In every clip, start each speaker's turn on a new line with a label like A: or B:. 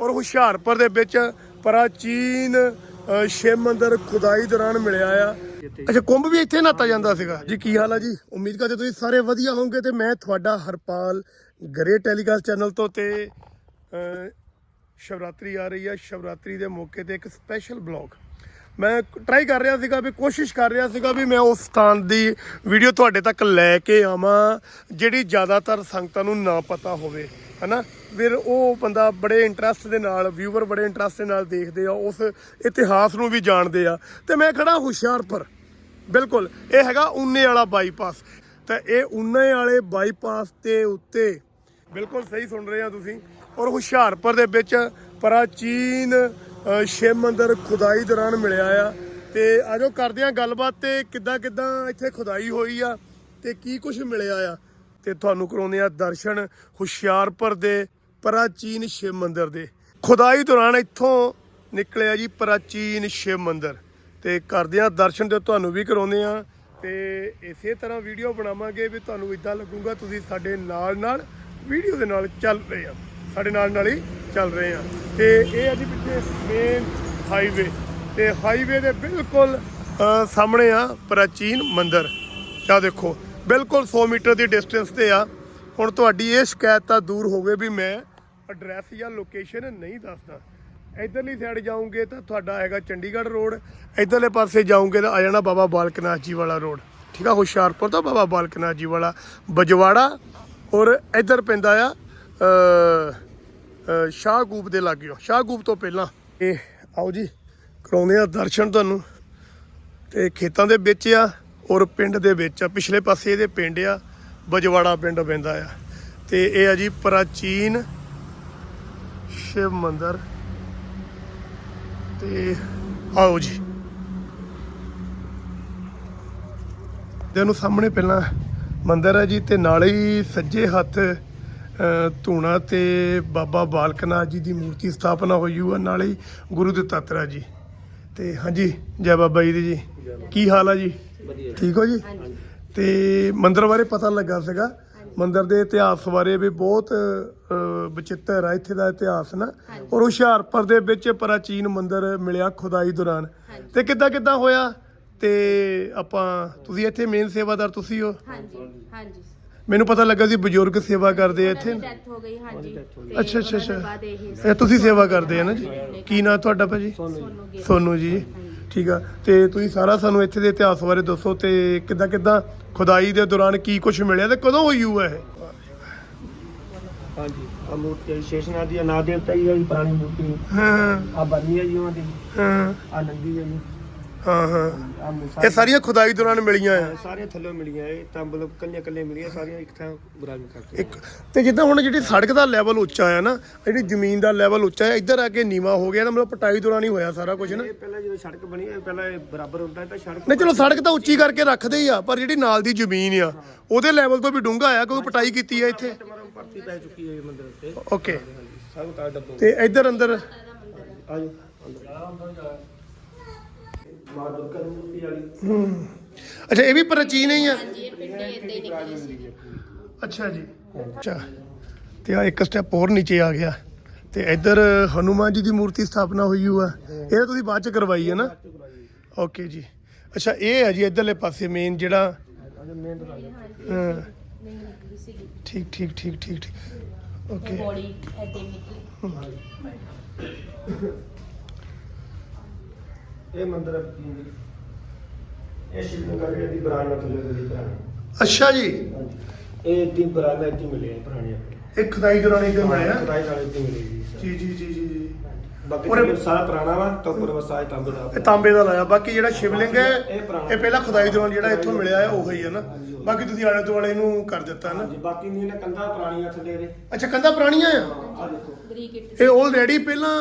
A: ਔਰ ਹੁਸ਼ਿਆਰਪੁਰ ਦੇ ਵਿੱਚ ਪ੍ਰਾਚੀਨ ਸ਼ਿਵ ਮੰਦਿਰ ਖੁਦਾਈ ਦੌਰਾਨ ਮਿਲਿਆ ਆ। ਅੱਛਾ, ਕੁੰਭ ਵੀ ਇੱਥੇ ਨਹਾਤਾ ਜਾਂਦਾ ਸੀਗਾ। ਜੀ, ਕੀ ਹਾਲ ਆ ਜੀ? ਉਮੀਦ ਕਰਦੇ ਤੁਸੀਂ ਸਾਰੇ ਵਧੀਆ ਹੋਵੋਗੇ ਤੇ ਮੈਂ ਤੁਹਾਡਾ ਹਰਪਾਲ ਗਰੇ ਟੈਲੀਕਾਸਟ ਚੈਨਲ ਤੋਂ ਤੇ ਸ਼ਿਵਰਾਤਰੀ ਆ ਰਹੀ ਆ। ਸ਼ਿਵਰਾਤਰੀ ਦੇ ਮੌਕੇ ਤੇ ਇੱਕ ਸਪੈਸ਼ਲ ਬਲੌਗ। ਮੈਂ ਟਰਾਈ ਕਰ ਰਿਹਾ ਸੀਗਾ ਵੀ, ਕੋਸ਼ਿਸ਼ ਕਰ ਰਿਹਾ ਸੀਗਾ ਵੀ ਮੈਂ ਉਸ ਸਥਾਨ ਦੀ ਵੀਡੀਓ ਤੁਹਾਡੇ ਤੱਕ ਲੈ ਕੇ ਆਵਾਂ, ਜਿਹੜੀ ਜ਼ਿਆਦਾਤਰ ਸੰਗਤਾਂ ਨੂੰ ਨਾ ਪਤਾ ਹੋਵੇ। ਹਨਾ? ਫਿਰ ਉਹ ਬੰਦਾ ਬੜੇ ਇੰਟਰਸਟ ਦੇ ਨਾਲ ਵਿਊਵਰ ਬੜੇ ਇੰਟਰਸਟ ਦੇ ਨਾਲ ਦੇਖਦੇ ਆ, ਉਸ ਇਤਿਹਾਸ ਨੂੰ ਵੀ ਜਾਣਦੇ ਆ। ਤੇ ਮੈਂ ਖੜਾ ਹੁਸ਼ਿਆਰਪੁਰ। ਬਿਲਕੁਲ, ਇਹ ਹੈਗਾ ਉਨੇ ਵਾਲਾ ਬਾਈਪਾਸ ਤਾਂ ਇਹ ਉਨੇ ਵਾਲੇ ਬਾਈਪਾਸ ਦੇ ਉੱਤੇ, ਬਿਲਕੁਲ ਸਹੀ ਸੁਣ ਰਹੇ ਆ ਤੁਸੀਂ, ਔਰ ਹੁਸ਼ਿਆਰਪੁਰ ਦੇ ਵਿੱਚ ਪ੍ਰਾਚੀਨ ਸ਼ਿਵ ਮੰਦਿਰ ਖੁਦਾਈ ਦੌਰਾਨ ਮਿਲਿਆ ਆ। ਤੇ ਆਜੋ ਕਰਦੇ ਆ ਗੱਲਬਾਤ ਤੇ ਕਿੱਦਾਂ ਕਿੱਦਾਂ ਇੱਥੇ ਖੁਦਾਈ ਹੋਈ ਆ, ਤੇ ਕੀ ਕੁਝ ਮਿਲਿਆ ਆ। ਤੇ ਤੁਹਾਨੂੰ ਕਰਾਉਂਦੇ ਆ ਦਰਸ਼ਨ ਹੁਸ਼ਿਆਰਪੁਰ ਦੇ ਪ੍ਰਾਚੀਨ ਸ਼ਿਵ ਮੰਦਿਰ ਦੇ। ਖੁਦਾਈ ਦੌਰਾਨ ਇੱਥੋਂ ਨਿਕਲਿਆ ਜੀ ਪ੍ਰਾਚੀਨ ਸ਼ਿਵ ਮੰਦਿਰ। ਤੇ ਕਰਦੇ ਆ ਦਰਸ਼ਨ ਤੇ ਤੁਹਾਨੂੰ ਵੀ ਕਰਾਉਂਦੇ ਆ ਤੇ ਇਸੇ ਤਰ੍ਹਾਂ ਵੀਡੀਓ ਬਣਾਵਾਂਗੇ ਵੀ ਤੁਹਾਨੂੰ ਇਦਾਂ ਲੱਗੂਗਾ ਤੁਸੀਂ ਸਾਡੇ ਨਾਲ ਨਾਲ ਵੀਡੀਓ ਦੇ ਨਾਲ ਚੱਲ ਰਹੇ ਆ। ਸਾਡੇ ਨਾਲ ਨਾਲ ਹੀ ਚੱਲ ਰਹੇ ਆ। ਤੇ ਇਹ ਆ ਜੀ ਪਿੱਛੇ ਮੇਨ ਹਾਈਵੇ ਤੇ ਹਾਈਵੇ ਦੇ ਬਿਲਕੁਲ ਸਾਹਮਣੇ ਆ ਪ੍ਰਾਚੀਨ ਮੰਦਿਰ। ਆ ਦੇਖੋ ਬਿਲਕੁਲ 100 ਮੀਟਰ ਦੀ ਡਿਸਟੈਂਸ ਤੇ ਆ। ਹੁਣ ਤੁਹਾਡੀ ਇਹ ਸ਼ਿਕਾਇਤ ਤਾਂ ਦੂਰ ਹੋਵੇ ਵੀ ਮੈਂ ਐਡਰੈਸ ਜਾਂ ਲੋਕੇਸ਼ਨ ਨਹੀਂ ਦੱਸਦਾ। ਇਧਰਲੀ ਸਾਈਡ ਜਾਓਗੇ ਤਾਂ ਤੁਹਾਡਾ ਹੈਗਾ ਚੰਡੀਗੜ੍ਹ ਰੋਡ ਇਧਰਲੇ ਪਾਸੇ ਜਾਓਗੇ ਤਾਂ ਆ ਜਾਣਾ ਬਾਬਾ ਬਾਲਕਨਾਥ ਜੀ ਵਾਲਾ ਰੋਡ ਠੀਕ ਆ ਹੁਸ਼ਿਆਰਪੁਰ ਤੋਂ ਬਾਬਾ ਬਾਲਕਨਾਥ ਜੀ ਵਾਲਾ। ਬਜਵਾੜਾ ਔਰ ਇਧਰ ਪੈਂਦਾ ਆ ਅ, ਅ, ਸ਼ਾਹਗੂਪ ਦੇ ਲਾਗਿਓ ਸ਼ਾਹਗੂਪ ਤੋਂ ਪਹਿਲਾਂ ਇਹ ਆਓ ਜੀ ਕਰਾਉਂਦੇ ਆ ਦਰਸ਼ਨ ਤੁਹਾਨੂੰ। ਤੇ ਖੇਤਾਂ ਦੇ ਵਿੱਚ ਆ। ਔਰ ਪਿੰਡ ਦੇ ਵਿੱਚ ਆ, ਪਿਛਲੇ ਪਾਸੇ ਇਹਦੇ ਪਿੰਡ ਆ, ਬਜਵਾੜਾ ਪਿੰਡ ਪੈਂਦਾ ਆ। ਤੇ ਇਹ ਆ ਜੀ ਪ੍ਰਾਚੀਨ ਸ਼ਿਵ ਮੰਦਿਰ। ਤੇ ਆਓ ਜੀ। ਤੇ ਉਹਨੂੰ ਸਾਹਮਣੇ ਪਹਿਲਾਂ ਮੰਦਿਰ ਹੈ ਜੀ, ਤੇ ਨਾਲੇ ਹੀ ਸੱਜੇ ਹੱਥ ਧੂਣਾ ਤੇ ਬਾਬਾ ਬਾਲਕਨਾਥ ਜੀ ਦੀ ਮੂਰਤੀ ਸਥਾਪਨਾ ਹੋਈ ਹੋਈ ਹੈ ਨਾਲੇ ਹੀ ਗੁਰੂ ਦੇ ਤਾਤਰਾ ਜੀ ਤੇ ਹਾਂਜੀ, ਜੈ ਬਾਬਾ ਜੀ ਦੀ ਜੀ। ਕੀ ਹਾਲ ਆ ਜੀ? ਠੀਕ ਹੋ ਜੀ? ਤੇ ਮੰਦਿਰ ਬਾਰੇ ਪਤਾ ਲੱਗਾ ਸੀਗਾ। ਮੰਦਿਰ ਦੇ ਇਤਿਹਾਸ ਬਾਰੇ ਵੀ ਬਹੁਤ ਅ, ਵਿਚਿੱਤਰ ਆ। ਇੱਥੇ ਦਾ ਇਤਿਹਾਸ ਨਾ। ਔਰ ਹੁਸ਼ਿਆਰਪੁਰ ਦੇ ਵਿੱਚ ਪ੍ਰਾਚੀਨ ਮੰਦਿਰ ਮਿਲਿਆ ਖੁਦਾਈ ਦੌਰਾਨ। ਤੇ ਕਿੱਦਾਂ ਕਿੱਦਾਂ ਹੋਇਆ? ਤੇ ਆਪਾਂ ਤੁਸੀਂ ਇੱਥੇ ਮੇਨ ਸੇਵਾਦਾਰ ਤੁਸੀਂ ਹੋ?
B: ਹਾਂਜੀ। ਹਾਂਜੀ।
A: ਮੈਨੂੰ ਪਤਾ ਲੱਗਾ ਸੀ ਬਜ਼ੁਰਗ ਸੇਵਾ ਕਰਦੇ ਆ ਇੱਥੇ।
B: ਡੈਥ ਹੋ ਗਈ ਹਾਂਜੀ। ਤੇ
A: ਅੱਛਾ ਅੱਛਾ ਅੱਛਾ।
B: ਇਹ
A: ਤੁਸੀਂ ਸੇਵਾ ਕਰਦੇ ਆ ਨਾ ਜੀ? ਕੀ ਨਾਂ ਤੁਹਾਡਾ ਭਾਜੀ?
B: ਸੋਨੂੰ
A: ਸੋਨੂ ਜੀ। ਠੀਕ ਆ। ਤੇ ਤੁਸੀਂ ਸਾਰਾ ਸਾਨੂੰ ਇੱਥੇ ਦੇ ਇਤਿਹਾਸ ਬਾਰੇ ਦੱਸੋ ਤੇ ਕਿੱਦਾਂ ਕਿੱਦਾਂ ਖੁਦਾਈ ਦੇ ਦੌਰਾਨ ਕੀ ਕੁਝ ਮਿਲਿਆ ਤੇ ਕਦੋਂ ਹੋਈ ਹੋਇਆ ਇਹ?
C: ਹਾਂਜੀ ਆ ਮੂਰਤੀ ਸ਼ੇਸ਼ਨਾਥ ਦੀ ਅਨਾਦ ਦੇਵਤਾ ਜੀ ਜੀ ਪੁਰਾਣੀ ਮੂਰਤੀ।
A: ਹਾਂ।
C: ਆ ਬਰਨੀ ਹੈ ਜੀ ਉਹਨਾਂ ਦੀ।
A: ਹਾਂ।
C: ਆ ਨੰਦੀ ਹੈ ਜੀ
A: ਹਾਂ ਹਾਂ।
C: ਆ
A: ਇਹ ਸਾਰੀਆਂ ਖੁਦਾਈ ਦੌਰਾਨ ਮਿਲੀਆਂ ਆ।
C: ਸਾਰੇ ਥੱਲੇ ਮਿਲੀਆਂ ਇਹ ਤਾਂ ਮਤਲਬ ਕੱਲੀਆਂ ਕੱਲੀਆਂ ਮਿਲੀਆਂ ਸਾਰੀਆਂ ਇੱਕ ਥਾਂ ਬਰਾਬਰ ਕਰਕੇ।
A: ਇੱਕ ਤੇ ਜਿੱਦਾਂ ਹੁਣ ਜਿਹੜੀ ਸੜਕ ਦਾ ਲੈਵਲ ਉੱਚਾ ਆ ਨਾ ਜਿਹੜੀ ਜ਼ਮੀਨ ਦਾ ਲੈਵਲ ਉੱਚਾ ਹੈ ਇੱਧਰ ਆ ਕੇ ਨੀਵਾ ਹੋ ਗਿਆ ਤਾਂ ਮਤਲਬ ਪਟਾਈ ਦੌਰਾਨ ਹੀ ਹੋਇਆ ਸਾਰਾ ਕੁਝ ਨਾ।
C: ਇਹ ਪਹਿਲਾਂ ਜਦੋਂ ਸੜਕ ਬਣੀ ਇਹ ਪਹਿਲਾਂ ਇਹ ਬਰਾਬਰ ਹੁੰਦਾ ਤਾਂ ਸੜਕ
A: ਨਹੀਂ ਚਲੋ ਸੜਕ ਤਾਂ ਉੱਚੀ ਕਰਕੇ ਰੱਖਦੇ ਹੀ ਆ ਪਰ ਜਿਹੜੀ ਨਾਲ ਦੀ ਜ਼ਮੀਨ ਆ ਉਹਦੇ ਲੈਵਲ ਤੋਂ ਵੀ ਡੂੰਘਾ ਆ ਕਿਉਂਕਿ ਪਟਾਈ ਕੀਤੀ ਆ ਇੱਥੇ।
C: ਟਮਾਰਮ ਪਰਤੀ ਪੈ ਚੁੱਕੀ ਹੈ ਇਹ ਮੰਦਿਰ ਉੱਤੇ।
A: ਓਕੇ।
C: ਸਭ ਤਾਂ ਡੱਬੋ।
A: ਤੇ ਇੱਧਰ ਅੰਦਰ
C: ਆ
A: ਅੱਛਾ ਇਹ ਵੀ ਪ੍ਰਾਚੀਨ ਹੀ ਆ?
B: ਇਹ ਪਿੰਡੀ ਇੱਦਾਂ ਹੀ ਨਿਕਲੀ ਸੀ।
A: ਅੱਛਾ ਜੀ। ਅੱਛਾ। ਤੇ ਆ ਇੱਕ ਸਟੈਪ ਹੋਰ ਨੀਚੇ ਆ ਗਿਆ। ਤੇ ਇੱਧਰ ਹਨੂਮਾਨ ਜੀ ਦੀ ਮੂਰਤੀ ਸਥਾਪਨਾ ਹੋਈ ਹੋਆ। ਇਹ ਤੁਸੀਂ ਬਾਅਦ ਚ ਕਰਵਾਈ ਹੈ ਨਾ? ਓਕੇ ਜੀ। ਅੱਛਾ ਇਹ ਹੈ ਜੀ ਇੱਧਰਲੇ ਪਾਸੇ ਮੇਨ ਜਿਹੜਾ। ਹਾਂ, ਠੀਕ ਠੀਕ ਠੀਕ ਠੀਕ ਠੀਕ। ਓਕੇ।
B: ਬੋਡੀ ਇੱਦਾਂ ਹੀ ਨਿਕਲੀ।
C: ਇਹ ਮੰਦਿਰ ਹੈ ਤੀਨ ਦੀ। ਇਹ ਸ਼ਿਵ ਲਿੰਗਾ ਦੀ ਬਰਾਨ ਨਾਲ ਥੱਲੇ ਦੀ ਬਰਾਨ
A: ਅੱਛਾ ਜੀ।
C: ਇਹ ਤਿੰਨ ਬਰਾਨ ਇੱਥੇ ਮਿਲੇ ਆ ਪੁਰਾਣੇ ਆਪਣੇ
A: ਇਹ ਖੁਦਾਈ ਇੱਧਰ ਬਣਿਆ
C: ਖੁਦਾਈ ਨਾਲ ਇੱਥੇ ਮਿਲੇ ਜੀ
A: ਜੀ ਜੀ ਜੀ ਜੀ ਜੀ।
C: ਬਾਕੀ
A: ਔਰ-
C: ਤਾਂ ਸਾਰਾ ਪੁਰਾਣਾ ਵਾ ਤਾਂ ਉੱਪਰ ਵਸਾਇ ਤਾਂਬੇ ਦਾ
A: ਇਹ ਤਾਂਬੇ ਦਾ ਲਾਇਆ। ਬਾਕੀ ਜਿਹੜਾ ਸ਼ਿਵਲਿੰਗ ਹੈ
C: ਇਹ ਪੁਰਾਣਾ।
A: ਇਹ ਪਹਿਲਾਂ ਖੁਦਾਈ ਦੌਰਾਨ ਜਿਹੜਾ ਇੱਥੋਂ ਮਿਲਿਆ ਹੈ ਉਹ ਹੀ ਹੈ ਨਾ। ਬਾਕੀ ਤੁਸੀਂ ਆਲੇ ਦੁਆਲੇ ਨੂੰ ਕਰ ਦਿੱਤਾ ਨਾ।
C: ਜੀ ਬਾਕੀ ਨਹੀਂ ਨੇ ਕੰਧਾਂ ਪੁਰਾਣੀਆਂ ਥੱਲੇ ਦੇ
A: ਅੱਛਾ ਕੰਧਾਂ ਪੁਰਾਣੀਆਂ ਆ?
C: ਆ ਦੇਖੋ।
B: ਬਰੀਕ ਇੱਟ
A: ਇਹ ਆਲਰੇਡੀ ਪਹਿਲਾਂ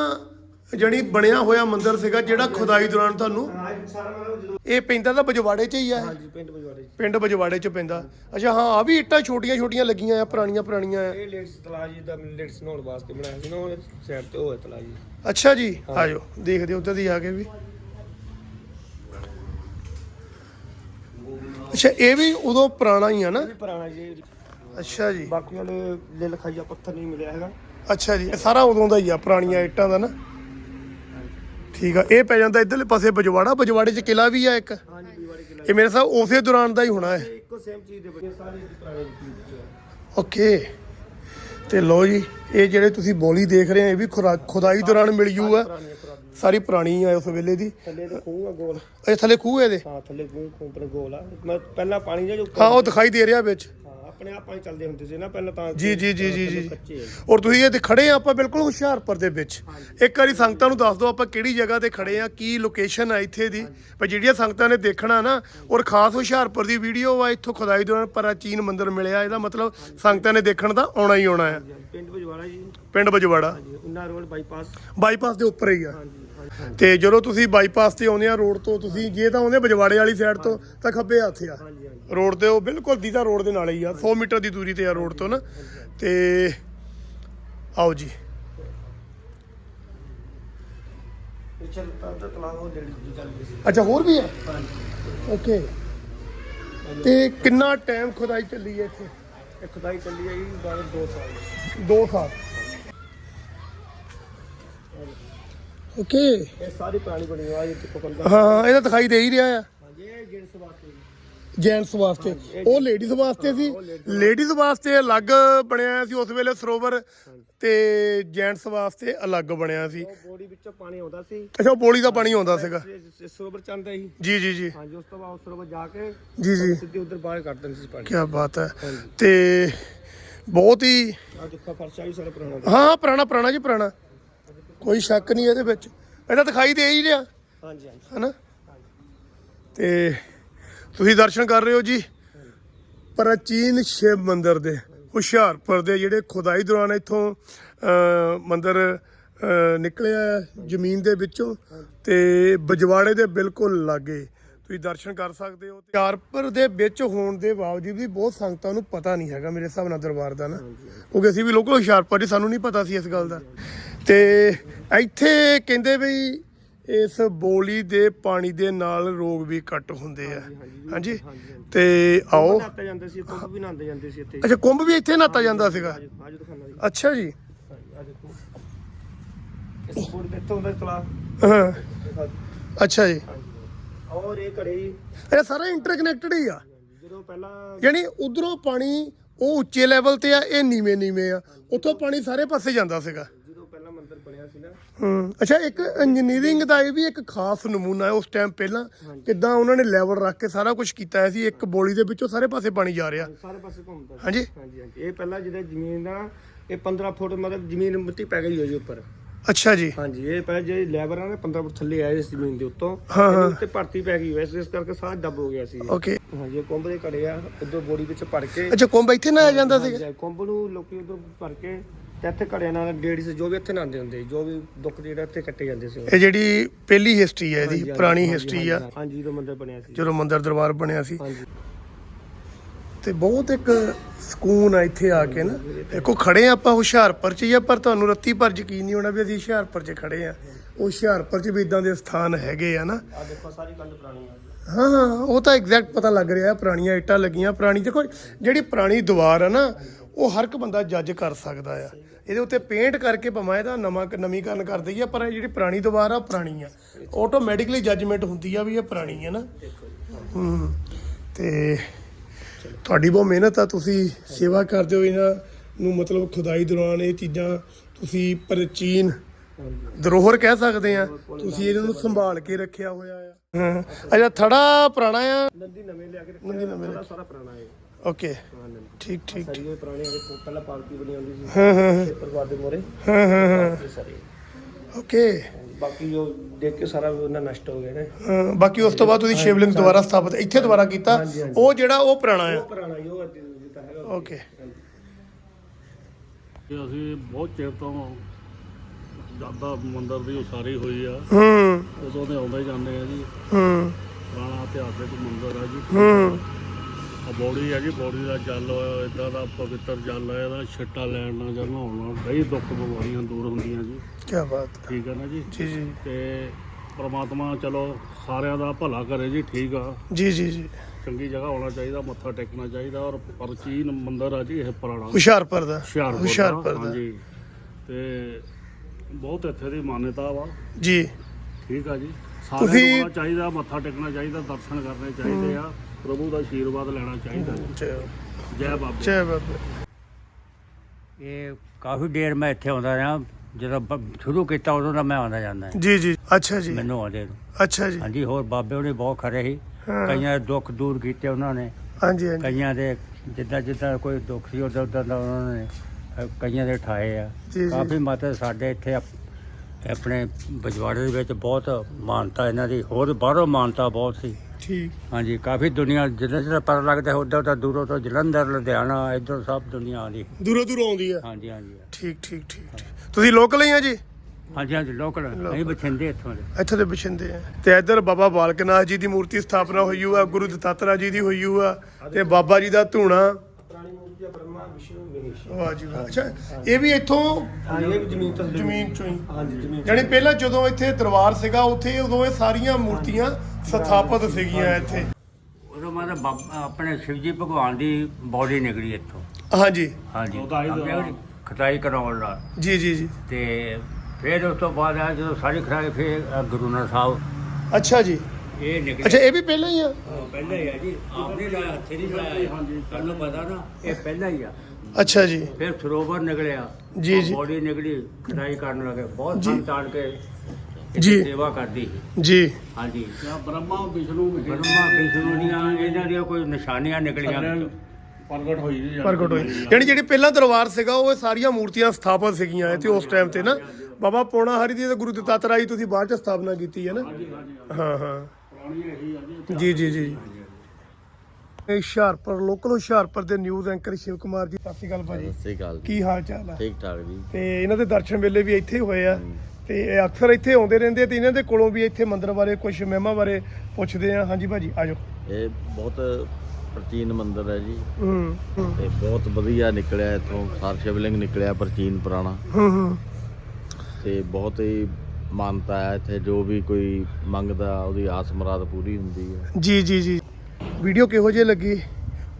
A: ਜਣੀ ਬਣਿਆ ਹੋਇਆ ਮੰਦਿਰ ਸੀਗਾ ਜਿਹੜਾ ਖੁਦਾਈ ਦੌਰਾਨ ਤੁਹਾਨੂੰ
C: ਇਹ ਸਾਰਾ ਮਤਲਬ ਜਦੋਂ
A: ਇਹ ਪੈਂਦਾ ਤਾਂ ਬਜਵਾੜੇ 'ਚ ਹੀ ਆ ਇਹ।
C: ਹਾਂਜੀ ਪਿੰਡ ਬਜਵਾੜੇ 'ਚ।
A: ਪਿੰਡ ਬਜਵਾੜੇ 'ਚ ਪੈਂਦਾ। ਅੱਛਾ ਹਾਂ ਆ ਵੀ ਇੱਟਾਂ ਛੋਟੀਆਂ ਛੋਟੀਆਂ ਲੱਗੀਆਂ ਆ ਪੁਰਾਣੀਆਂ ਪੁਰਾਣੀਆਂ ਆ।
C: ਇਹ ਲੇਟਸ ਤਲਾਅ ਜੀ ਦਾ ਲੇਟਸ ਨਹਾਉਣ ਵਾਸਤੇ ਬਣਾਇਆ ਸੀ ਨਾ ਉਹ ਸਾਈਡ ਤੇ ਉਹ ਹੈ ਤਲਾਅ ਜੀ
A: ਅੱਛਾ ਜੀ ਆਜੋ ਦੇਖਦੇ ਉੱਧਰ ਦੀ ਆ ਕੇ ਵੀ। ਅੱਛਾ ਇਹ ਵੀ ਉਦੋਂ ਪੁਰਾਣਾ ਹੀ ਆ ਨਾ?
C: ਇਹ ਵੀ ਪੁਰਾਣਾ ਜੀ।
A: ਅੱਛਾ ਜੀ।
C: ਬਾਕੀ ਵਾਲੇ ਲੈ ਲਖਾਈਆ ਪੱਥਰ ਨਹੀਂ ਮਿਲਿਆ ਹੈਗਾ।
A: ਅੱਛਾ ਜੀ ਇਹ ਸਾਰਾ ਉਦੋਂ ਦਾ ਹੀ ਆ ਪੁਰਾਣੀਆਂ ਇੱਟਾਂ ਦਾ ਨਾ। ਠੀਕ ਆ ਇਹ ਪੈ ਜਾਂਦਾ ਇਧਰਲੇ ਪਾਸੇ ਬਜਵਾੜਾ ਬਜਵਾੜੇ 'ਚ ਕਿਲਾ ਵੀ ਆ ਇੱਕ।
C: ਹਾਂਜੀ ਬੀਵਾੜੀ ਕਿਲਾ
A: ਇਹ ਮੇਰੇ ਹਿਸਾਬ ਉਸੇ ਦੌਰਾਨ ਦਾ ਹੀ ਹੋਣਾ ਹੈ।
C: ਇੱਕੋ ਸੇਮ ਚੀਜ਼ ਦੇ ਬਣੇ ਸਾਰੇ ਪੁਰਾਣੇ ਚੀਜ਼
A: ਓਕੇ। ਤੇ ਲੋ ਜੀ ਇਹ ਜਿਹੜੇ ਤੁਸੀਂ ਬੋਲੀ ਦੇਖ ਰਹੇ ਆ ਇਹ ਵੀ ਖੁਦਾਈ ਦੌਰਾਨ ਮਿਲ ਜੂ ਆ। ਸਾਰੀ ਪੁਰਾਣੀ ਆ ਉਸ ਵੇਲੇ ਦੀ।
C: ਥੱਲੇ ਤੇ ਖੂਹ ਆ ਗੋਲ।
A: ਇਹ ਥੱਲੇ ਖੂਹ ਇਹਦੇ?
C: ਹਾਂ ਥੱਲੇ ਖੂਹ ਖੂਹ ਪਰ ਗੋਲ ਆ। ਮੈਂ ਪਹਿਲਾਂ ਪਾਣੀ ਜਿਹਾ ਜੋ
A: ਹਾਂ ਉਹ ਦਿਖਾਈ ਦੇ ਰਿਹਾ ਵਿੱਚ।
C: ਹਾਂ ਆਪਣੇ ਆਪ ਪਾਣੀ ਚੱਲਦੇ ਹੁੰਦੇ ਸੀ ਨਾ ਪਹਿਲਾਂ ਤਾਂ
A: ਜੀ ਜੀ ਜੀ ਜੀ ਜੀ। ਔਰ ਤੁਸੀਂ ਇਹ ਤੇ ਖੜੇ ਆ ਆਪਾਂ ਬਿਲਕੁਲ ਹੁਸ਼ਿਆਰਪੁਰ ਦੇ ਵਿੱਚ। ਇੱਕ ਵਾਰੀ ਸੰਗਤਾਂ ਨੂੰ ਦੱਸ ਦਿਓ ਆਪਾਂ ਕਿਹੜੀ ਜਗ੍ਹਾ ਤੇ ਖੜੇ ਆ ਕੀ ਲੋਕੇਸ਼ਨ ਆ ਇੱਥੇ ਦੀ। ਪਰ ਜਿਹੜੀਆਂ ਸੰਗਤਾਂ ਨੇ ਦੇਖਣਾ ਨਾ ਔਰ ਖਾਸ ਹੁਸ਼ਿਆਰਪੁਰ ਦੀ ਵੀਡੀਓ ਆ ਇੱਥੋਂ ਖੁਦਾਈ ਦੌਰਾਨ ਪ੍ਰਾਚੀਨ ਮੰਦਿਰ ਮਿਲਿਆ ਇਹਦਾ ਮਤਲਬ ਸੰਗਤਾਂ ਨੇ ਦੇਖਣ ਦਾ ਆਉਣਾ ਹੀ ਆਉਣਾ ਆ
C: ਪਿੰਡ ਬਜਵਾੜਾ ਜੀ।
A: ਪਿੰਡ ਬਜਵਾੜਾ।
C: ਉਨਾ ਰੋਡ ਬਾਈਪਾਸ।
A: ਬਾਈਪਾਸ ਦੇ ਉੱਪਰ ਹੀ ਆ। ਤੇ ਜਦੋਂ ਤੁਸੀਂ ਬਾਈਪਾਸ ਤੇ ਆਉਂਦੇ ਆ ਰੋਡ ਤੋਂ ਤੁਸੀਂ ਜੇ ਤਾਂ ਆਉਂਦੇ ਬਜਵਾੜੇ ਵਾਲੀ ਸਾਈਡ ਤੋਂ ਤਾਂ ਖੱਬੇ ਹੱਥ ਆ।
C: ਹਾਂਜੀ
A: ਰੋਡ ਤੇ ਉਹ ਬਿਲਕੁਲ ਦੀਦਾ ਰੋਡ ਦੇ ਨਾਲ ਹੀ ਆ 100 ਮੀਟਰ ਦੀ ਦੂਰੀ ਤੇ ਆ ਰੋਡ ਤੋਂ ਨਾ। ਤੇ ਆਓ ਜੀ। ਅੱਛਾ ਹੋਰ ਵੀ
C: ਹਾਂਜੀ।
A: ਓਕੇ। ਤੇ ਕਿੰਨਾ ਟਾਈਮ ਖੁਦਾਈ ਚੱਲੀ ਹੈ ਇੱਥੇ?
C: ਇਹ ਖੁਦਾਈ ਚੱਲੀ ਆ ਜੀ ਬਾਅਦ 2 ਸਾਲ।
A: 2 ਸਾਲ। ਓਕੇ।
C: ਇਹ ਸਾਰੀ ਪੁਰਾਣੀ ਬਣੀ ਹੋਈ ਕੰਦਾ
A: ਹਾਂ ਇਹਦਾ ਦਿਖਾਈ ਦੇ ਹੀ ਰਿਹਾ ਆ।
C: ਹਾਂਜੀ ਇਹ ਜੇਂਟਸ ਵਾਸਤੇ
A: ਜੈਂਟਸ ਵਾਸਤੇ। ਉਹ ਲੇਡੀਜ਼ ਵਾਸਤੇ ਸੀ। ਲੇਡੀਜ਼ ਵਾਸਤੇ ਅਲੱਗ ਬਣਿਆ ਸੀ ਉਸ ਵੇਲੇ ਸਰੋਵਰ ਤੇ ਜੈਂਟਸ ਵਾਸਤੇ ਅਲੱਗ ਬਣਿਆ ਸੀ।
C: ਉਹ ਬੋਡੀ ਵਿੱਚੋਂ ਪਾਣੀ ਆਉਂਦਾ ਸੀ।
A: ਅੱਛਾ ਉਹ ਬੋਲੀ ਦਾ ਪਾਣੀ ਆਉਂਦਾ ਸੀਗਾ।
C: ਸਰੋਵਰ ਚੰਦਾ ਸੀ।
A: ਜੀ ਜੀ ਜੀ।
C: ਹਾਂਜੀ ਉਸ ਤੋਂ ਬਾਅਦ ਸਰੋਵਰ ਜਾ ਕੇ
A: ਜੀ ਜੀ।
C: ਸਿੱਧੀ ਉਧਰ ਬਾਹਰ ਕੱਢ ਦਿੰਦੇ ਸੀ ਪਾਣੀ।
A: ਕੀ ਬਾਤ ਹੈ। ਤੇ ਬਹੁਤ ਹੀ
C: ਆ ਦੇਖੋ ਫਰਸ਼ਾ ਵੀ ਸਾਰਾ ਪੁਰਾਣਾ
A: ਹਾਂ ਪੁਰਾਣਾ ਪੁਰਾਣਾ ਜੀ ਪੁਰਾਣਾ। ਕੋਈ ਸ਼ੱਕ ਨਹੀਂ ਇਹਦੇ ਵਿੱਚ। ਇਹਦਾ ਦਿਖਾਈ ਦੇ ਹੀ ਰਿਹਾ।
C: ਹਾਂਜੀ ਹਾਂਜੀ।
A: ਹਨਾ? ਤੇ ਤੁਸੀਂ ਦਰਸ਼ਨ ਕਰ ਰਹੇ ਹੋ ਜੀ? ਪ੍ਰਾਚੀਨ ਸ਼ਿਵ ਮੰਦਿਰ ਦੇ ਹੁਸ਼ਿਆਰਪੁਰ ਦੇ ਜਿਹੜੇ ਖੁਦਾਈ ਦੌਰਾਨ ਇੱਥੋਂ ਅ, ਮੰਦਿਰ ਨਿਕਲਿਆ ਜ਼ਮੀਨ ਦੇ ਵਿੱਚੋਂ ਤੇ ਬਜਵਾੜੇ ਦੇ ਬਿਲਕੁਲ ਲਾਗੇ। ਤੁਸੀਂ ਦਰਸ਼ਨ ਕਰ ਸਕਦੇ ਹੋ। ਹੁਸ਼ਿਆਰਪੁਰ ਦੇ ਵਿੱਚ ਹੋਣ ਦੇ ਬਾਵਜੂਦ ਵੀ ਬਹੁਤ ਸੰਗਤਾਂ ਨੂੰ ਪਤਾ ਨਹੀਂ ਹੈਗਾ ਮੇਰੇ ਹਿਸਾਬ ਨਾਲ ਦਰਬਾਰ ਦਾ ਨਾ। ਕਿਉਂਕਿ ਅਸੀਂ ਵੀ ਲੋਕਲ ਹੁਸ਼ਿਆਰਪੁਰ ਦੇ ਸਾਨੂੰ ਨਹੀਂ ਪਤਾ ਸੀ ਇਸ ਗੱਲ ਦਾ। ਤੇ ਇੱਥੇ ਕਹਿੰਦੇ ਵੀ ਇਸ ਬੋਲੀ ਦੇ ਪਾਣੀ ਦੇ ਨਾਲ ਰੋਗ ਵੀ ਘੱਟ ਹੁੰਦੇ ਆ। ਹਾਂਜੀ ਤੇ ਆਓ।
C: ਨਹਾਤੇ ਜਾਂਦੇ ਸੀ ਕੁੰਭ ਵੀ ਨਹਾਉਂਦੇ ਜਾਂਦੇ ਸੀ ਇੱਥੇ।
A: ਅੱਛਾ ਕੁੰਭ ਵੀ ਇੱਥੇ ਨਹਾਤਾ ਜਾਂਦਾ ਸੀਗਾ?
C: ਆਜੋ ਦਿਖਾਣਾ ਜੀ
A: ਅੱਛਾ ਜੀ।
C: ਹਾਂਜੀ ਆ ਦੇਖੋ। ਇਸ ਬੋਰਡ ਤੇ ਇੱਥੋਂ ਹੁੰਦਾ ਸੀ ਤਲਾਬ
A: ਹਾਂ।
C: ਹਾਂਜੀ।
A: ਅੱਛਾ ਜੀ।
C: ਔਰ ਇਹ ਘੜੇ
A: ਇਹ ਸਾਰਾ ਇੰਟਰਕਨੈਕਟਡ ਹੀ ਆ।
C: ਜਦੋਂ ਪਹਿਲਾਂ
A: ਯਾਨੀ ਉਧਰੋਂ ਪਾਣੀ ਉਹ ਉੱਚੇ ਲੈਵਲ ਤੇ ਆ ਇਹ ਨੀਵੇਂ ਨੀਵੇਂ ਆ ਉੱਥੋਂ ਪਾਣੀ ਸਾਰੇ ਪਾਸੇ ਜਾਂਦਾ ਸੀਗਾ।
C: ਬਣਿਆ ਸੀ ਨਾ
A: ਹੂੰ ਅੱਛਾ ਇੱਕ ਇੰਜੀਨੀਅਰਿੰਗ ਦਾ ਇਹ ਵੀ ਇੱਕ ਖਾਸ ਨਮੂਨਾ ਹੈ ਉਸ ਟਾਈਮ ਪਹਿਲਾਂ ਕਿੱਦਾਂ ਉਹਨਾਂ ਨੇ ਲੈਵਲ ਰੱਖ ਕੇ ਸਾਰਾ ਕੁਝ ਕੀਤਾ ਸੀ ਇੱਕ ਬੋਲੀ ਦੇ ਵਿੱਚੋਂ ਸਾਰੇ ਪਾਸੇ ਪਾਣੀ ਜਾ ਰਿਹਾ।
C: ਸਾਰੇ ਪਾਸੇ ਘੁੰਮਦਾ ਸੀ।
A: ਹਾਂਜੀ।
C: ਹਾਂਜੀ ਹਾਂਜੀ। ਇਹ ਪਹਿਲਾਂ ਜਿਹੜਾ ਜ਼ਮੀਨ ਦਾ ਇਹ 15 ਫੁੱਟ ਮਤਲਬ ਜ਼ਮੀਨ ਮਿੱਟੀ ਪੈ ਗਈ ਹੋਈ ਜੀ ਉੱਪਰ।
A: ਅੱਛਾ ਜੀ।
C: ਹਾਂਜੀ ਇਹ ਪਹਿਲਾਂ ਜਿਹੜੇ ਲੈਬਰ ਨੇ 15 ਫੁੱਟ ਥੱਲੇ ਆਏ ਇਸ ਜ਼ਮੀਨ ਦੇ ਉੱਤੋਂ
A: ਹਾਂ, ਹਾਂ।
C: ਇਹਦੇ ਉੱਤੇ ਭਰਤੀ ਪੈ ਗਈ ਵੈਸੇ ਇਸ ਕਰਕੇ ਸਾਰਾ ਦੱਬ ਹੋ ਗਿਆ ਸੀ।
A: ਓਕੇ
C: ਹਾਂਜੀ ਇਹ ਕੁੰਭ ਦੇ ਘੜੇ ਆ ਉਧਰ ਬੋਡੀ ਵਿੱਚ ਭਰ ਕੇ।
A: ਅੱਛਾ ਕੁੰਭ ਇੱਥੇ ਨਾ ਆ ਜਾਂਦਾ ਸੀਗਾ?
C: ਹਾਂਜੀ, ਕੁੰਭ ਨੂੰ ਲੋਕੀ ਉਧਰ ਭਰ ਕੇ ਤੇ ਇੱਥੇ ਘੜਿਆਂ ਨਾਲ ਸੇ ਜੋ ਵੀ ਇੱਥੇ ਨਹਾਉਂਦੇ ਹੁੰਦੇ ਜੋ ਵੀ ਦੁੱਖ ਜਿਹੜਾ ਇੱਥੇ ਕੱਟੇ ਜਾਂਦੇ ਸੀ
A: ਇਹ ਜਿਹੜੀ ਪਹਿਲੀ ਹਿਸਟਰੀ ਹੈ ਇਹਦੀ ਪੁਰਾਣੀ ਹਿਸਟਰੀ ਆ।
C: ਹਾਂਜੀ, ਜਦੋਂ ਮੰਦਿਰ ਬਣਿਆ ਸੀ।
A: ਜਦੋਂ ਮੰਦਿਰ ਦਰਬਾਰ ਬਣਿਆ ਸੀ।
C: ਹਾਂਜੀ।
A: ਤੇ ਬਹੁਤ ਇੱਕ ਸਕੂਨ ਆ ਇੱਥੇ ਆ ਕੇ ਨਾ। ਦੇਖੋ ਖੜੇ ਆ ਆਪਾਂ ਹੁਸ਼ਿਆਰਪੁਰ ਚ ਆ ਪਰ ਤੁਹਾਨੂੰ ਰੱਤੀ ਪਰ ਯਕੀਨ ਨਹੀਂ ਹੋਣਾ ਵੀ ਅਸੀਂ ਹੁਸ਼ਿਆਰਪੁਰ ਚ ਖੜੇ ਆ। ਹੁਸ਼ਿਆਰਪੁਰ ਚ ਵੀ ਇਦਾਂ ਦੇ ਸਥਾਨ ਹੈਗੇ ਆ ਨਾ।
C: ਆ ਦੇਖੋ ਸਾਰੀ ਕੰਧ ਪੁਰਾਣੀ ਆ।
A: ਹਾਂ ਹਾਂ ਉਹ ਤਾਂ ਐਗਜ਼ੈਕਟ ਪਤਾ ਲੱਗ ਰਿਹਾ ਪੁਰਾਣੀਆਂ ਇੱਟਾਂ ਲੱਗੀਆਂ ਪੁਰਾਣੀ ਦੇਖੋ ਜਿਹੜੀ ਪੁਰਾਣੀ ਦੀਵਾਰ ਆ ਨਾ ਉਹ ਹਰ ਇੱਕ ਬੰਦਾ ਜੱਜ ਕਰ ਸਕਦਾ ਆ। ਇਹਦੇ ਉੱਤੇ ਪੇਂਟ ਕਰਕੇ ਭਾਵੇਂ ਇਹਦਾ ਨਵਾਂ ਨਵੀਕਰਨ ਕਰ ਦਈਏ ਪਰ ਇਹ ਜਿਹੜੀ ਪੁਰਾਣੀ ਦੀਵਾਰ ਆ ਪੁਰਾਣੀ ਆ। ਆਟੋਮੈਟਿਕਲੀ ਜੱਜਮੈਂਟ ਹੁੰਦੀ ਆ ਵੀ ਇਹ ਪੁਰਾਣੀ ਹੈ ਨਾ। ਹੂੰ ਤੇ ਤੁਹਾਡੀ ਬਹੁਤ ਮਿਹਨਤ ਆ ਤੁਸੀਂ ਸੇਵਾ ਕਰਦੇ ਹੋ ਇਹਨਾਂ ਨੂੰ ਮਤਲਬ ਖੁਦਾਈ ਦੌਰਾਨ ਇਹ ਚੀਜ਼ਾਂ ਤੁਸੀਂ ਪ੍ਰਾਚੀਨ ਧਰੋਹਰ ਕਹਿ ਸਕਦੇ ਆ। ਤੁਸੀਂ ਇਹਨਾਂ ਨੂੰ ਸੰਭਾਲ ਕੇ ਰੱਖਿਆ ਹੋਇਆ ਆ। ਹਾਂ ਅੱਛਾ ਥੜਾ ਪੁਰਾਣਾ ਆ।
C: ਨੰਦੀ ਨਵੇਂ ਲਿਆ ਕੇ ਨੰਦੀ ਨਵੇਂ ਸਾਰਾ ਸਾਰਾ ਪੁਰਾਣਾ ਹੈ
A: ਓਕੇ। ਠੀਕ ਠੀਕ।
C: ਸਾਰੀ ਉਹ ਪੁਰਾਣੇ ਦੇਖੋ ਪਹਿਲਾਂ ਪਾਲਕੀ ਬਣੀ ਹੁੰਦੀ ਸੀ।
A: ਹਾਂ ਹਾਂ
C: ਪਰਿਵਾਰ ਦੇ ਮੋਰੇ।
A: ਹਾਂ ਹਾਂ
C: ਇਹ ਸਾਰੇ।
A: ਓਕੇ।
C: ਬਾਕੀ ਜੋ ਦੇਖ ਕੇ ਸਾਰਾ ਉਹਨਾਂ ਨਸ਼ਟ ਹੋ ਗਿਆ ਨੇ।
A: ਹਾਂ, ਬਾਕੀ ਉਸ ਤੋਂ ਬਾਅਦ ਤੁਸੀਂ ਸ਼ਿਵਲਿੰਗ ਦੁਬਾਰਾ ਸਥਾਪਿਤ ਇੱਥੇ ਦੁਬਾਰਾ ਕੀਤਾ। ਉਹ ਜਿਹੜਾ ਉਹ ਪੁਰਾਣਾ ਆ।
C: ਉਹ ਪੁਰਾਣਾ ਹੀ ਉਹ ਜਿੱਤਾ ਹੈਗਾ।
A: ਓਕੇ।
D: ਕਿ ਅਸੀਂ ਬਹੁਤ ਚਿਰ ਤੋਂ ਜ਼ਿਆਦਾ ਮੰਦਿਰ ਦੀ ਉਸਾਰੀ ਹੋਈ ਆ।
A: ਹੂੰ।
D: ਉਦੋਂ ਦੇ ਆਉਂਦੇ ਜਾਂਦੇ ਆ ਜੀ।
A: ਹੂੰ।
D: ਪੁਰਾਣਾ ਇਤਿਹਾਸਿਕ ਮੰਦਿਰ ਆ ਜੀ।
A: ਹੂੰ।
D: ਬੋੜੀ ਜੀ ਬੋੜੀ ਦਾ ਜਲ ਇਦਾਂ ਦਾ ਪਵਿੱਤਰ ਜਲ ਹੈ ਇਹਦਾ ਛਿੱਟਾ ਲੈਣ ਨਾਲ ਜਾਂ ਨਹਾਉਣ ਨਾਲ ਕਈ ਦੁੱਖ ਬਿਮਾਰੀਆਂ ਦੂਰ ਹੁੰਦੀਆਂ ਜੀ।
A: ਕੀ ਬਾਤ।
D: ਠੀਕ ਹੈ ਨਾ ਜੀ?
A: ਜੀ ਜੀ।
D: ਤੇ ਪ੍ਰਮਾਤਮਾ ਚਲੋ ਸਾਰਿਆਂ ਦਾ ਭਲਾ ਕਰੇ ਜੀ ਠੀਕ ਆ।
A: ਜੀ ਜੀ ਜੀ।
D: ਚੰਗੀ ਜਗ੍ਹਾ ਹੋਣਾ ਚਾਹੀਦਾ ਮੱਥਾ ਟੇਕਣਾ ਚਾਹੀਦਾ ਔਰ ਪ੍ਰਾਚੀਨ ਮੰਦਿਰ ਆ ਜੀ ਇਹ ਪੁਰਾਣਾ।
A: ਹੁਸ਼ਿਆਰਪੁਰ ਦਾ।
D: ਹੁਸ਼ਿਆਰਪੁਰ
A: ਦਾ
D: ਹਾਂਜੀ। ਤੇ ਬਹੁਤ ਇੱਥੇ ਦੀ ਮਾਨਤਾ ਵਾ।
A: ਜੀ।
D: ਠੀਕ ਆ ਜੀ। ਸਾਰਿਆਂ ਨੂੰ ਆਉਣਾ ਚਾਹੀਦਾ ਮੱਥਾ ਟੇਕਣਾ ਚਾਹੀਦਾ ਦਰਸ਼ਨ ਕਰਨੇ ਚਾਹੀਦੇ ਆ। ਪ੍ਰਭੂ ਦਾ ਆਸ਼ੀਰਵਾਦ ਲੈਣਾ ਚਾਹੀਦਾ। ਜੀ। ਬਾਬਾ।
A: ਜੈ ਬਾਬਾ।
E: ਇਹ ਕਾਫੀ ਦੇਰ ਮੈਂ ਇੱਥੇ ਆਉਂਦਾ ਰਿਹਾ। ਜਦੋਂ ਬ- ਸ਼ੁਰੂ ਕੀਤਾ ਉਦੋਂ ਦਾ ਮੈਂ ਆਉਂਦਾ ਜਾਂਦਾ
A: ਜੀ ਜੀ। ਅੱਛਾ ਜੀ।
E: ਮੈਨੂੰ ਆਉਂਦੇ ਨੂੰ।
A: ਅੱਛਾ ਜੀ।
E: ਹਾਂਜੀ ਹੋਰ ਬਾਬੇ ਉਹਨੇ ਬਹੁਤ ਖਰੇ ਸੀ।
A: ਹਾਂ।
E: ਕਈਆਂ ਦੇ ਦੁੱਖ ਦੂਰ ਕੀਤੇ ਉਹਨਾਂ ਨੇ।
A: ਹਾਂਜੀ ਹਾਂਜੀ।
E: ਕਈਆਂ ਦੇ ਜਿੱਦਾਂ ਜਿੱਦਾਂ ਕੋਈ ਦੁੱਖ ਸੀ ਉਦੋਂ ਉਦੋਂ ਦਾ ਉਹਨਾਂ ਨੇ ਅ, ਕਈਆਂ ਦੇ ਠਾਏ ਆ।
A: ਜੀ, ਜੀ।
E: ਕਾਫੀ ਮਤ ਸਾਡੇ ਇੱਥੇ ਆਪ- ਆਪਣੇ ਬਜਵਾੜੇ ਦੇ ਵਿੱਚ ਬਹੁਤ ਮਾਨਤਾ ਇਹਨਾਂ ਦੀ ਹੋਰ ਬਾਹਰੋਂ ਮਾਨਤਾ ਬਹੁਤ ਸੀ।
A: ਠੀਕ।
E: ਹਾਂਜੀ ਕਾਫੀ ਦੁਨੀਆ ਜਿੱਦਾਂ ਜਿੱਦਾਂ ਪਤਾ ਲੱਗਦਾ ਉਦੋਂ ਤਾਂ ਦੂਰੋਂ ਤੋਂ ਜਲੰਧਰ ਲੁਧਿਆਣਾ ਇੱਧਰ ਸਭ ਦੁਨੀਆ ਆਉਂਦੀ।
A: ਦੂਰੋਂ ਦੂਰੋਂ ਆਉਂਦੀ ਆ
E: ਹਾਂਜੀ ਹਾਂਜੀ।
A: ਠੀਕ ਠੀਕ ਠੀਕ। ਠੀਕ। ਤੁਸੀਂ ਲੋਕਲ ਹੀ ਆ ਜੀ?
E: ਹਾਂਜੀ ਹਾਂਜੀ ਲੋਕਲ ਨਹੀਂ ਬਛਿੰਦੇ ਇੱਥੋਂ ਦੇ।
A: ਇੱਥੇ ਦੇ ਬਿਛਿੰਦੇ ਆ। ਤੇ ਇੱਧਰ ਬਾਬਾ ਬਾਲਕਨਾਥ ਜੀ ਦੀ ਮੂਰਤੀ ਸਥਾਪਨਾ ਹੋਈ ਹੋਈ ਆ ਗੁਰੂ ਦਤਾਤਰਾ ਜੀ ਦੀ ਹੋਈ ਹੋਈ ਆ ਤੇ ਬਾਬਾ ਜੀ ਦਾ ਧੂਣਾ।
C: ਪੁਰਾਣੀ ਮੂਰਤੀ ਆ ਬ੍ਰਹਮਾ ਵਿਸ਼ਨੂੰ ਮਹੇਸ਼।
A: ਵਾਹ ਜੀ ਵਾਹ। ਅੱਛਾ ਇਹ ਵੀ ਇੱਥੋਂ
C: ਹਾਂ ਇਹ ਵੀ ਜ਼ਮੀਨ ਤੋਂ
A: ਜ਼ਮੀਨ ਚੋਂ ਹੀ।
C: ਹਾਂਜੀ ਜ਼ਮੀਨ
A: ਯਾਨੀ ਪਹਿਲਾਂ ਜਦੋਂ ਇੱਥੇ ਦਰਬਾਰ ਸੀਗਾ ਉੱਥੇ ਉਦੋਂ ਇਹ ਸਾਰੀਆਂ ਮੂਰਤੀਆਂ ਸਥਾਪਿਤ ਸੀਗੀਆਂ ਇੱਥੇ।
E: ਉਦੋਂ ਬਾਬ- ਆਪਣੇ ਸ਼ਿਵਜੀ ਭਗਵਾਨ ਦੀ ਬੋਡੀ ਨਿਕਲੀ ਇੱਥੋਂ।
A: ਹਾਂਜੀ
E: ਹਾਂਜੀ
D: ਖੁਦਾਈ
E: ਕਰਾਉਣ ਨਾਲ
A: ਜੀ ਜੀ ਜੀ।
E: ਤੇ ਫਿਰ ਉਸ ਤੋਂ ਬਾਅਦ ਆ ਜਦੋਂ ਸਾਰੀ ਖੁਦਾਈ ਫਿਰ ਗੁਰੂ ਨਾਨਕ ਸਾਹਿਬ
A: ਅੱਛਾ ਜੀ।
E: ਇਹ ਨਿਕਲੇ
A: ਅੱਛਾ ਇਹ ਵੀ ਪਹਿਲਾਂ ਹੀ ਆ?
E: ਪਹਿਲਾਂ ਹੀ ਆ ਜੀ। ਆਪਨੇ ਲਾਇਆ ਹੱਥੇ ਨਹੀਂ ਲਾਇਆ ਹਾਂਜੀ ਤੁਹਾਨੂੰ ਪਤਾ ਨਾ ਇਹ ਪਹਿਲਾਂ ਹੀ ਆ।
A: ਅੱਛਾ ਜੀ।
E: ਫਿਰ ਸਰੋਵਰ ਨਿਕਲਿਆ।
A: ਜੀ, ਜੀ।
E: ਬੋਡੀ ਨਿਕਲੀ ਖੁਦਾਈ ਕਰਨ ਲੱਗੇ। ਬਹੁਤ
A: ਜੀ।
E: ਸੰਤ ਆਣ ਕੇ ਇਹਦੀ
A: ਜੀ।
E: ਸੇਵਾ ਕਰਦੀ।
A: ਜੀ।
E: ਹਾਂਜੀ।
D: ਜਾਂ ਬ੍ਰਹਮਾ ਵਿਸ਼ਨੂੰ
E: ਬਰਮਾ ਵਿਸ਼ਨੂੰ ਦੀਆਂ ਇਹਨਾਂ ਦੀਆਂ ਕੋਈ ਨਿਸ਼ਾਨੀਆਂ ਨਿਕਲੀਆਂ।
D: ਪ੍ਰਗਟ ਹੋਈ ਜੀ।
A: ਪ੍ਰਗਟ ਹੋਈ। ਯਾਨੀ ਜਿਹੜੀ ਪਹਿਲਾਂ ਦਰਬਾਰ ਸੀਗਾ ਉਹ ਸਾਰੀਆਂ ਮੂਰਤੀਆਂ ਸਥਾਪਿਤ ਸੀਗੀਆਂ ਇੱਥੇ ਉਸ ਟਾਈਮ ਤੇ ਨਾ। ਬਾਬਾ ਪੌਣਾ ਹਰੀ ਦੀ ਤੇ ਗੁਰੂ ਦਤਾਤਰਾ ਜੀ ਤੁਸੀਂ ਬਾਅਦ ਚ ਸਥਾਪਨਾ ਕੀਤੀ ਹੈ ਨਾ। ਹਾਂ ਹਾਂ।
D: ਆ ਜੀ
A: ਜੀ ਜੀ। ਜੀ ਇਹ ਹੁਸ਼ਿਆਰਪੁਰ ਲੋਕਲ ਹੁਸ਼ਿਆਰਪੁਰ ਦੇ ਨਿਊਜ਼ ਐਂਕਰ ਸ਼ਿਵ ਕੁਮਾਰ ਜੀ ਸਤਿ ਸ਼੍ਰੀ ਅਕਾਲ ਭਾਜੀ।
F: ਸਤਿ ਸ੍ਰੀ ਅਕਾਲ ਜੀ।
A: ਕੀ ਹਾਲ ਚਾਲ ਆ?
F: ਠੀਕ ਠਾਕ ਜੀ।
A: ਤੇ ਇਹਨਾਂ ਦੇ ਦਰਸ਼ਨ ਵੇਲੇ ਵੀ ਇੱਥੇ ਹੀ ਹੋਏ ਆ। ਤੇ ਇਹ ਅਕਸਰ ਇੱਥੇ ਆਉਂਦੇ ਰਹਿੰਦੇ ਤੇ ਇਹਨਾਂ ਦੇ ਕੋਲੋਂ ਵੀ ਇੱਥੇ ਮੰਦਿਰ ਬਾਰੇ ਕੁਝ ਮਹਿਮਾ ਬਾਰੇ ਪੁੱਛਦੇ ਆ। ਹਾਂਜੀ ਭਾਜੀ ਆਜੋ
F: ਇਹ ਬਹੁਤ ਪ੍ਰਾਚੀਨ ਮੰਦਿਰ ਹੈ ਜੀ।
A: ਹੂੰ ਹੂੰ।
F: ਤੇ ਬਹੁਤ ਵਧੀਆ ਨਿਕਲਿਆ ਇੱਥੋਂ। ਸਾਰ ਸ਼ਿਵਲਿੰਗ ਨਿਕਲਿਆ ਪ੍ਰਾਚੀਨ ਪੁਰਾਣਾ।
A: ਹੂੰ ਹੂੰ।
F: ਤੇ ਬਹੁਤ ਹੀ ਮਾਨਤਾ ਹੈ, ਇੱਥੇ ਜੋ ਵੀ ਕੋਈ ਮੰਗਦਾ, ਉਹਦੀ ਆਸ ਮੁਰਾਦ ਪੂਰੀ ਹੁੰਦੀ ਹੈ।
A: ਜੀ ਜੀ ਜੀ। ਵੀਡੀਓ ਕਿਹੋ ਜਿਹੀ ਲੱਗੀ?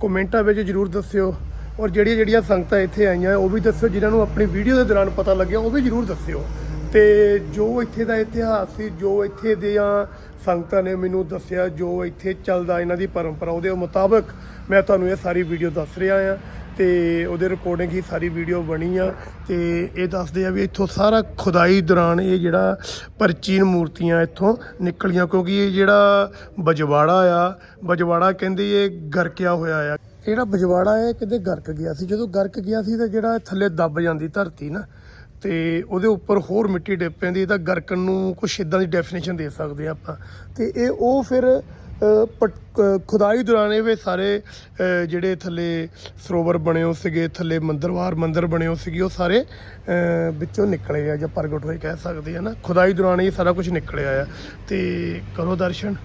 A: ਕਮੈਂਟਾਂ ਵਿੱਚ ਜਰੂਰ ਦੱਸਿਓ। ਔਰ ਜਿਹੜੀਆਂ ਜਿਹੜੀਆਂ ਸੰਗਤਾਂ ਇੱਥੇ ਆਈਆਂ, ਉਹ ਵੀ ਦੱਸਿਓ, ਜਿਨ੍ਹਾਂ ਨੂੰ ਆਪਣੀ ਵੀਡੀਓ ਦੇ ਦੌਰਾਨ ਪਤਾ ਲੱਗਿਆ, ਉਹ ਵੀ ਜਰੂਰ ਦੱਸਿਓ। ਤੇ ਜੋ ਇੱਥੇ ਦਾ ਇਤਿਹਾਸ ਸੀ, ਜੋ ਇੱਥੇ ਦੀਆਂ ਸੰਗਤਾਂ ਨੇ ਮੈਨੂੰ ਦੱਸਿਆ, ਜੋ ਇੱਥੇ ਚੱਲਦਾ ਇਹਨਾਂ ਦੀ ਪਰੰਪਰਾ ਉਹਦੇ ਮੁਤਾਬਕ ਮੈਂ ਤੁਹਾਨੂੰ ਇਹ ਸਾਰੀ ਵੀਡੀਓ ਦੱਸ ਰਿਹਾ ਆ ਤੇ ਉਹਦੇ ਰਿਕਾਰਡਿੰਗ ਹੀ ਸਾਰੀ ਵੀਡੀਓ ਬਣੀ ਆ ਤੇ ਇਹ ਦੱਸਦੇ ਆ ਵੀ ਇੱਥੋਂ ਸਾਰਾ ਖੁਦਾਈ ਦੌਰਾਨ ਇਹ ਜਿਹੜਾ ਪ੍ਰਾਚੀਨ ਮੂਰਤੀਆਂ ਇੱਥੋਂ ਨਿਕਲੀਆਂ, ਕਿਉਂਕਿ ਇਹ ਜਿਹੜਾ ਬਜਵਾੜਾ ਆ, ਬਜਵਾੜਾ ਕਹਿੰਦੇ ਇਹ ਗਰਕਿਆ ਹੋਇਆ ਆ। ਜਿਹੜਾ ਬਜਵਾੜਾ ਹੈ ਕਿਤੇ ਗਰਕ ਗਿਆ ਸੀ, ਜਦੋਂ ਗਰਕ ਗਿਆ ਸੀ ਤਾਂ ਜਿਹੜਾ ਥੱਲੇ ਦੱਬ ਜਾਂਦੀ ਧਰਤੀ ਨਾ ਤੇ ਉਹਦੇ ਉੱਪਰ ਹੋਰ ਮਿੱਟੀ ਡਿੱਗ ਪੈਂਦੀ ਤਾਂ ਗਰਕਣ ਨੂੰ ਕੁਛ ਇਦਾਂ ਦੀ ਡੈਫੀਨੇਸ਼ਨ ਦੇ ਸਕਦੇ ਆ ਆਪਾਂ। ਤੇ ਇਹ ਉਹ ਫਿਰ ਪਟ- ਖੁਦਾਈ ਦੌਰਾਨ ਇਹ ਸਾਰੇ ਜਿਹੜੇ ਥੱਲੇ ਸਰੋਵਰ ਬਣੇ ਹੋ ਸੀਗੇ, ਥੱਲੇ ਮੰਦਰਵਾਰ ਮੰਦਰ ਬਣੇ ਹੋ ਸੀਗੇ, ਉਹ ਸਾਰੇ ਵਿੱਚੋਂ ਨਿਕਲੇ ਆ ਜਾਂ ਪ੍ਰਗਟ ਹੋਏ ਕਹਿ ਸਕਦੇ ਆ ਨਾ। ਖੁਦਾਈ ਦੌਰਾਨ ਇਹ ਸਾਰਾ ਕੁਝ ਨਿਕਲਿਆ ਆ। ਤੇ ਕਰੋ ਦਰਸ਼ਨ।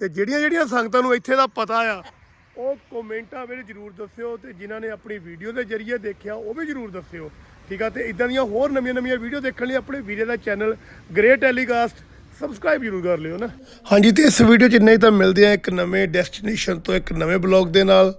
A: ਤੇ ਜਿਹੜੀਆਂ ਜਿਹੜੀਆਂ ਸੰਗਤਾਂ ਨੂੰ ਇੱਥੇ ਦਾ ਪਤਾ ਆ, ਉਹ ਕਮੈਂਟਾਂ ਵਿੱਚ ਜਰੂਰ ਦੱਸਿਓ ਤੇ ਜਿਨ੍ਹਾਂ ਨੇ ਆਪਣੀ ਵੀਡੀਓ ਦੇ ਜ਼ਰੀਏ ਦੇਖਿਆ, ਉਹ ਵੀ ਜਰੂਰ ਦੱਸਿਓ। ਠੀਕ ਆ, ਤੇ ਇਦਾਂ ਦੀਆਂ ਹੋਰ ਨਵੀਆਂ ਨਵੀਆਂ ਵੀਡੀਓ ਦੇਖਣ ਲਈ ਆਪਣੇ ਵੀਰੇ ਦਾ ਚੈਨਲ ਗ੍ਰੇਟ ਟੈਲੀਕਾਸਟ ਸਬਸਕ੍ਰਾਈਬ ਜਰੂਰ ਕਰ ਲਿਓ ਨਾ। ਹਾਂਜੀ, ਤੇ ਇਸ ਵੀਡੀਓ 'ਚ ਇੰਨਾ ਹੀ ਤਾਂ ਮਿਲਦੇ ਆ ਇੱਕ ਨਵੇਂ ਡੈਸਟੀਨੇਸ਼ਨ ਤੋਂ ਇੱਕ ਨਵੇਂ ਬਲੌਗ ਦੇ ਨਾਲ।